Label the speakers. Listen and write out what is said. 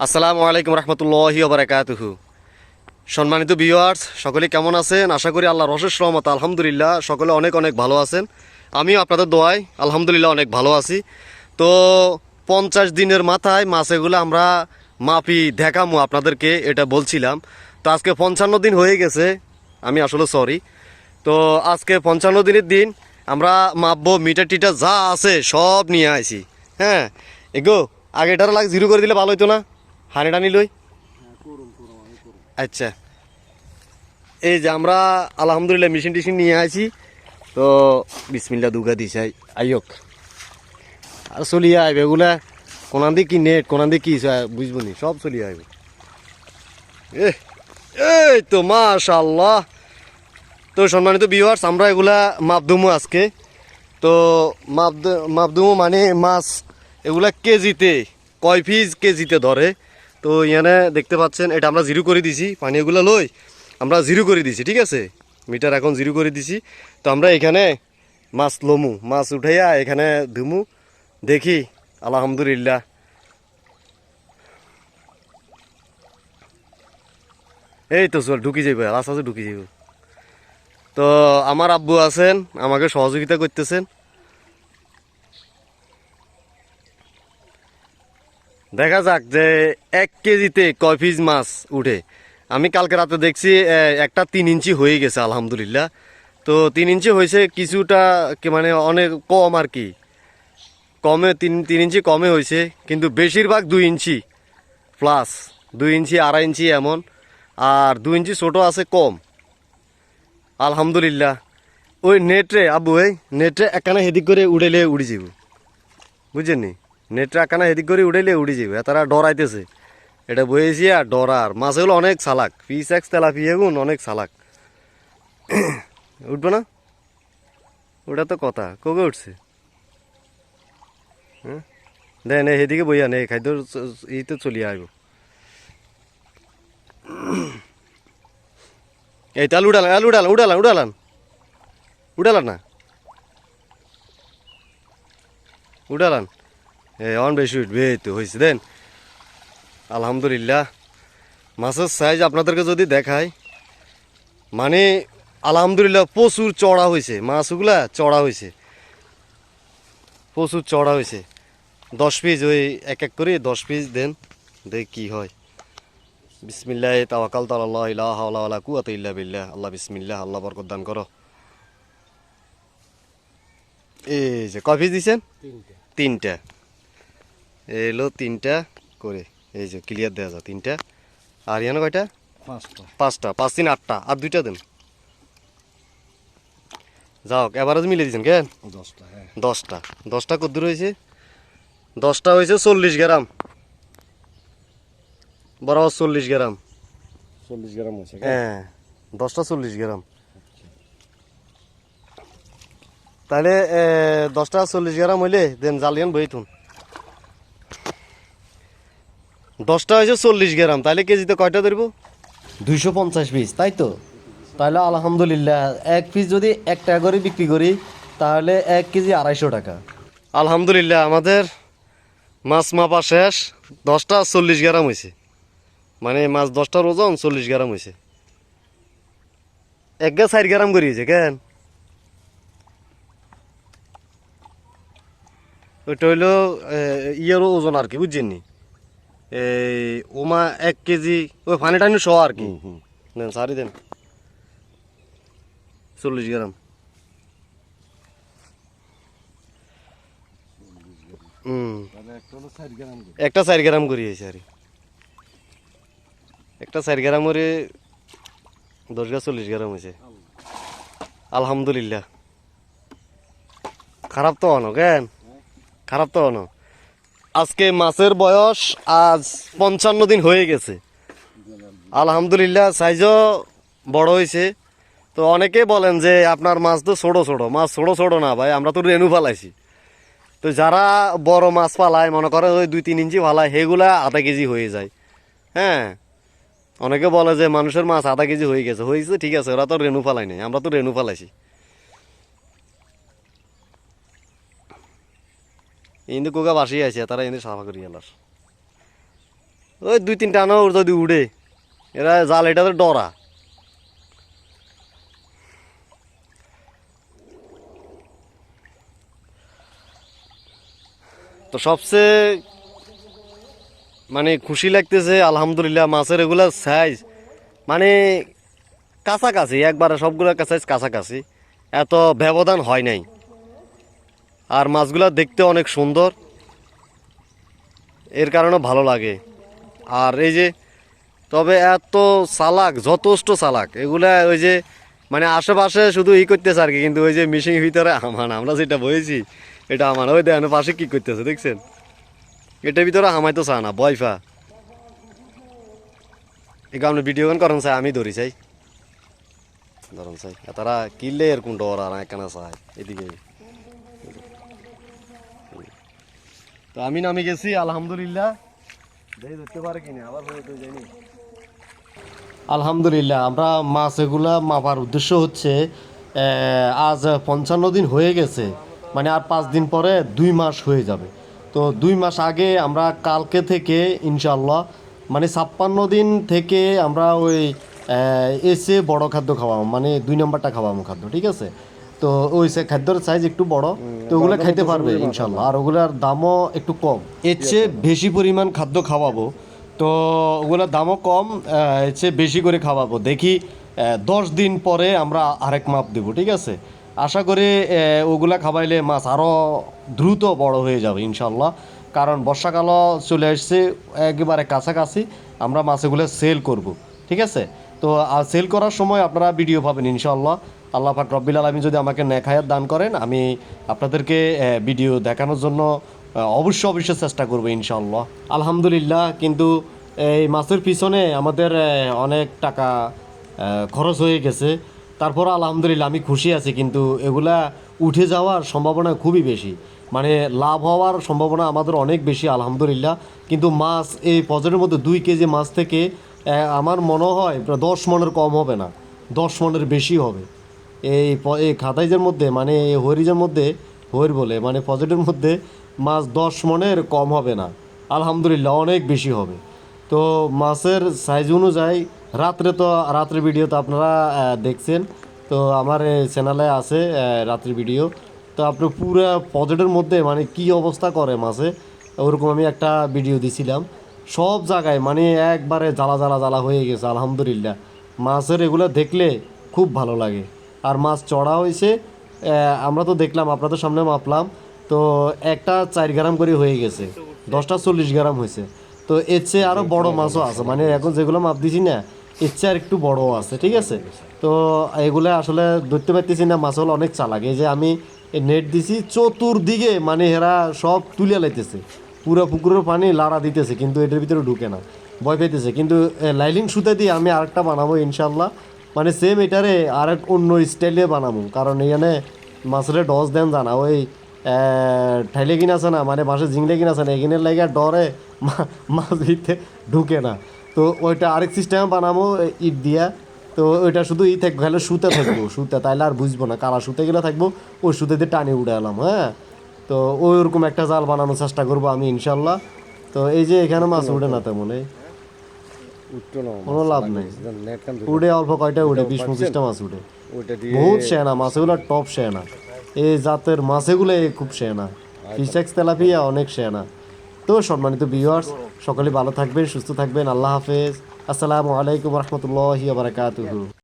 Speaker 1: আসসালামু আলাইকুম রহমতুল্লাহি ওবরাকাতুহু সম্মানিত ভিউয়ার্স, সকলে কেমন আছেন? আশা করি আল্লাহ রসের রহমত, আলহামদুলিল্লাহ, সকলে অনেক অনেক ভালো আছেন। আমিও আপনাদের দোয়াই আলহামদুলিল্লাহ অনেক ভালো আছি। তো পঞ্চাশ দিনের মাথায় মাছ এগুলো আমরা মাপি দেখামো আপনাদেরকে, এটা বলছিলাম। তো আজকে পঞ্চান্ন দিন হয়ে গেছে, আমি আসলে সরি তো আজকে পঞ্চান্ন দিনের দিন আমরা মাপবো, মিটার টিটার যা আছে সব নিয়ে আইছি। হ্যাঁ এগো আগেটার লাগ জিরো করে দিলে ভালো হইতো না। হানি টানি লই? আচ্ছা। এই যে আমরা আলহামদুলিল্লাহ মেশিন টেশিন নিয়ে আইছি। তো বিসমিল্লা দুগা দিছে আইয়ক। আর চলিয়ে আইবে এগুলা কোনান দিয়ে কি নেট কোনান দিয়ে কি বুঝব নি সব চলিয়ে আইবে। এ এই তো মাশাল্লাহ তো সম্মানিত ভিউয়ার্স আমরা এগুলা মাপদুমু আজকে। তো মাপ মাপদুমু মানে মাছ এগুলা কেজিতে কয় পিস কেজিতে ধরে? তো এখানে দেখতে পাচ্ছেন, এটা আমরা জিরো করে দিছি পানীয়গুলো লই, আমরা জিরো করে দিছি, ঠিক আছে? মিটার এখন জিরো করে দিছি। তো আমরা এখানে মাছ লমু, মাছ উঠাইয়া এখানে ধুমু, দেখি, আলহামদুলিল্লাহ। এই তো চল, ঢুকি যাইব আস্তে ঢুকি যাইব। তো আমার আব্বু আছেন, আমাকে সহযোগিতা করতেছেন। দেখা যাক যে এক কেজিতে কয় পিস মাছ উঠে। আমি কালকে রাতে দেখছি একটা তিন ইঞ্চি হয়ে গেছে, আলহামদুলিল্লাহ। তো তিন ইঞ্চি হয়েছে, কিছুটা মানে অনেক কম আর কি। কমে তিন তিন ইঞ্চি কমে হয়েছে, কিন্তু বেশিরভাগ দুই ইঞ্চি প্লাস দুই ইঞ্চি, আড়াই ইঞ্চি এমন, আর দুই ইঞ্চি ছোটো আছে কম। আলহামদুলিল্লাহ। ওই নেটে আবু ওই নেটে একখানা হেদিক করে উড়েলে উড়ে যাব বুঝছেন নি নেটে একখানা হেদিক করে উড়েলে উড়ি যাব তারা ডরাইতেছে। এটা বয়েছি আর ডরার। মাছগুলো অনেক সালাক পিস এক্স তেলাপিয়া গুণ অনেক সালাক উঠবে না? ওটা তো কথা। কবে উঠছে? হ্যাঁ? দেন, এই সেদিকে বইয়া নে খাদ্য এই তো চলিয়ে আসব এই তাহলে উড়ালাম আলু উড়ালাম উড়ালাম উড়ালাম উড়ালাম না? উড়ালাম অন বেশি উঠবে তো হয়েছে দেন। আলহামদুলিল্লাহ। মাছের সাইজ আপনাদেরকে যদি দেখায় মানে আলহামদুলিল্লাহ প্রচুর চড়া হয়েছে মাছগুলা চড়া হয়েছে প্রচুর চড়া হয়েছে দশ পিস ওই এক এক করে দশ পিস দেন দেখ কি হয়। বিসমিল্লাহ তাওয়াকাল তাল্লাহ ইলাহ আল্লাহ কুয়াত ইল্লা বিল্লাহ। আল্লাহ বিসমিল্লাহ আল্লাহ বরকত দান করো। এই যে কয় পিস দিছেন? তিনটা। এলো তিনটা করে এই যে ক্লিয়ার দেওয়া যায় তিনটা। আর ইয়ানো কয়টা?
Speaker 2: পাঁচটা।
Speaker 1: পাঁচটা পাঁচ তিন আটটা আর দুইটা দেন। যাও এভারেজ মিলে দিয়েছেন কেন
Speaker 2: দশটা হ্যাঁ।
Speaker 1: দশটা। দশটা কত দূর হয়েছে? দশটা হয়েছে চল্লিশ গ্রাম। বরাবর চল্লিশ গ্রাম।
Speaker 2: চল্লিশ গ্রাম হয়েছে
Speaker 1: হ্যাঁ দশটা চল্লিশ গ্রাম। তাহলে দশটা চল্লিশ গ্রাম হইলে দেন জালিয়ান বইতুন দশটা হয়েছে চল্লিশ গ্রাম তাহলে কেজিতে কয়টা ধরবো? দুইশো পঞ্চাশ পিস তাই তো? তাহলে আলহামদুলিল্লাহ এক পিস যদি এক টাকা করে বিক্রি করি তাহলে এক কেজি আড়াইশো টাকা। আলহামদুলিল্লাহ আমাদের মাছ মাপা শেষ দশটা চল্লিশ গ্রাম হয়েছে। মানে মাছ দশটার ওজন চল্লিশ গ্রাম হয়েছে। এক গা ষাট গ্রাম করিয়েছে কেন? ওইটা হইল এ, ইয়েরও ওজন আর কি বুঝছেন নি? এই ওমা এক কেজি ওই পানি টানি সহ আর কি। দেন সারি দেন। চল্লিশ গ্রাম।
Speaker 2: একটা ষাট গ্রাম করে।
Speaker 1: একটা চার গ্রাম করিয়েছে আর একটা চার গ্রাম করে দশ গা চল্লিশ গ্রাম হয়েছে। আলহামদুলিল্লাহ। খারাপ তো হনো কেন? খারাপ তো হনো। আজকে মাছের বয়স আজ পঞ্চান্ন দিন হয়ে গেছে। আলহামদুলিল্লাহ সাইজও বড় হয়েছে। তো অনেকে বলেন যে, আপনার মাছ তো ছোটো ছোটো। মাছ ছোটো ছোটো না ভাই, আমরা তো রেনু ফালাইছি। তো যারা বড় মাছ পালায় মনে করে ওই দুই তিন ইঞ্চি ফালায়, সেগুলা আধা কেজি হয়ে যায়। হ্যাঁ? অনেকে বলে যে, মানুষের মাছ আধা কেজি হয়ে গেছে। হয়েছে, ঠিক আছে, ওরা তো রেনু ফালাই নাই, আমরা তো রেনু ফালাইছি। ইন্দু কোকা বাসি আছে, তারা ইন্দু সাফা করি এলার ওই দুই তিনটা আনো যদি উড়ে, এরা জাল এটাতে ডরা। তো সবচেয়ে মানে খুশি লাগতেছে, আলহামদুলিল্লাহ, মাছের এগুলা সাইজ মানে কাছাকাছি, একবারে সবগুলোর সাইজ কাছাকাছি, এত ব্যবধান হয় নাই। আর মাছগুলা দেখতে অনেক সুন্দর। এর কারণে ভালো লাগে। আর এই যে, তবে এত চালাক, যথেষ্ট চালাক, এগুলা ওই যে মানে আশেপাশে শুধু ই করতেছে আর কি, কিন্তু ওই যে মিশিং ভিতরে আমান আমরা যেটা বয়েছি এটা আমার, ওই দেখেন পাশে কী করতেছে, দেখছেন? এটার ভিতরে হামাই তো চা না বয়ফা এই আপনি ভিডিও গান করেন চাই, আমি ধরি চাই। ধরুন চাই তারা কিনলে এর কোন ডর আর একখানা চাই এদিকে। তো আমি নামে গেছি, আলহামদুলিল্লাহ। আলহামদুলিল্লাহ, আমরা মাছ এগুলা মাপার উদ্দেশ্য হচ্ছে আজ পঞ্চান্ন দিন হয়ে গেছে মানে আর পাঁচ দিন পরে দুই মাস হয়ে যাবে। তো দুই মাস আগে আমরা কালকে থেকে ইনশাল্লাহ মানে ছাপ্পান্ন দিন থেকে আমরা ওই এসে বড় খাদ্য খাওয়াবো মানে দুই নম্বরটা খাওয়াবো খাদ্য, ঠিক আছে? তো ওই খাদ্যর সাইজ একটু বড় তো ওগুলো খাইতে পারবে ইনশাল্লাহ আর ওগুলার দামও একটু কম। এর চেয়ে বেশি পরিমাণ খাদ্য খাওয়াবো। তো ওগুলোর দামও কম এর চেয়ে বেশি করে খাওয়াবো। দেখি দশ দিন পরে আমরা আরেক মাপ দেবো ঠিক আছে? আশা করি ওগুলা খাওয়াইলে মাছ আরও দ্রুত বড় হয়ে যাবে ইনশাল্লাহ কারণ বর্ষাকালও চলে আসছে একেবারে কাছাকাছি। আমরা মাছগুলো সেল করব ঠিক আছে? তো সেল করার সময় আপনারা ভিডিও পাবেন ইনশাল্লাহ আল্লাহ পাক রব্বিল আলমী যদি আমাকে নেখায়াত দান করেন, আমি আপনাদেরকে ভিডিও দেখানোর জন্য অবশ্যই অবশ্যই চেষ্টা করব ইনশাল্লাহ আলহামদুলিল্লাহ, কিন্তু এই মাছের পিছনে আমাদের অনেক টাকা খরচ হয়ে গেছে। তারপর আলহামদুলিল্লাহ আমি খুশি আছি, কিন্তু এগুলা উঠে যাওয়ার সম্ভাবনা খুবই বেশি। মানে লাভ হওয়ার সম্ভাবনা আমাদের অনেক বেশি, আলহামদুলিল্লাহ। কিন্তু মাছ, এই পজরের মধ্যে দুই কেজি মাছ থেকে আমার মনে হয় দশ মনের কম হবে না, দশ মনের বেশি হবে। এই এই খাতাইজের মধ্যে মানে এই হরিজের মধ্যে হরির বলে মানে পজিটিভের মধ্যে মাছ দশ মনের কম হবে না। আলহামদুলিল্লাহ, অনেক বেশি হবে। তো মাছের সাইজ অনুযায়ী, রাত্রে তো, রাত্রে ভিডিও তো আপনারা দেখছেন। তো আমার চ্যানেলে আছে রাত্রি ভিডিও তো আপনি পুরো পজেটের মধ্যে মানে কি অবস্থা করে মাছে, ওরকম আমি একটা ভিডিও দিছিলাম। সব জায়গায় মানে একবারে জ্বালা জ্বালা জ্বালা হয়ে গেছে, আলহামদুলিল্লাহ। মাছের এগুলো দেখলে খুব ভালো লাগে। আর মাছ চড়া হয়েছে আমরা তো দেখলাম, আপনাদের সামনে মাপলাম, তো একটা চার গ্রাম করে হয়ে গেছে, দশটা চল্লিশ গ্রাম হয়েছে। তো এর চেয়ে আরও বড় মাছও আছে মানে এখন যেগুলো মাপ দিছি না, এর চেয়ে আর একটু বড়ও আছে, ঠিক আছে? তো এগুলো আসলে ধরতে পারতেছি না, মাছ হলো অনেক চালাক, এই যে আমি নেট দিছি, চতুর্দিকে মানে এরা সব তুলে লাইতেছে, পুরো পুকুরের পানি লাড়া দিতেছে, কিন্তু এটার ভিতরে ঢুকে না, ভয় পেতেছে কিন্তু লাইলিং সুতা দিয়ে আমি আরেকটা বানাবো ইনশাল্লাহ মানে সেম এটারে আর এক অন্য স্টাইলে বানাবো। কারণ এখানে মাছের ডস দেন জানা ওই ঠাইলে কিনা আছে না মানে মাছের জিংলে কিনা আছে না এখানে লাগে ডরে মাছ ভিতরে ঢুকে না। তো ওইটা আরেক সিস্টেমে বানাবো ইট দিয়া। তো ওইটা শুধু ই থাকবে খালি সুতে থাকব সুতে তাইলে আর বুঝব না কারা সুতে গেলে থাকব ওই সুতে দিয়ে টানি উঠে এলাম হ্যাঁ? তো ওই ওরকম একটা জাল বানানোর চেষ্টা করব আমি ইনশাল্লাহ। তো এই যে এখানে মাছ উঠে না তেমন এই কোনো লাভ নেই। উড়ে অল্প কয়টা উড়ে বিশ পঁচিশটা মাছ
Speaker 2: উড়ে।
Speaker 1: বহুত মাছগুলো টপ সেনা। এই জাতের মাছগুলো খুব সেনা। ফিশেক্স তেলাপিয়া অনেক সেনা। তো সম্মানিত ভিউয়ার্স সকলে ভালো থাকবেন সুস্থ থাকবেন। আল্লাহ হাফেজ। আসসালামু আলাইকুম রহমতুল্লাহ বারাকাতুহু।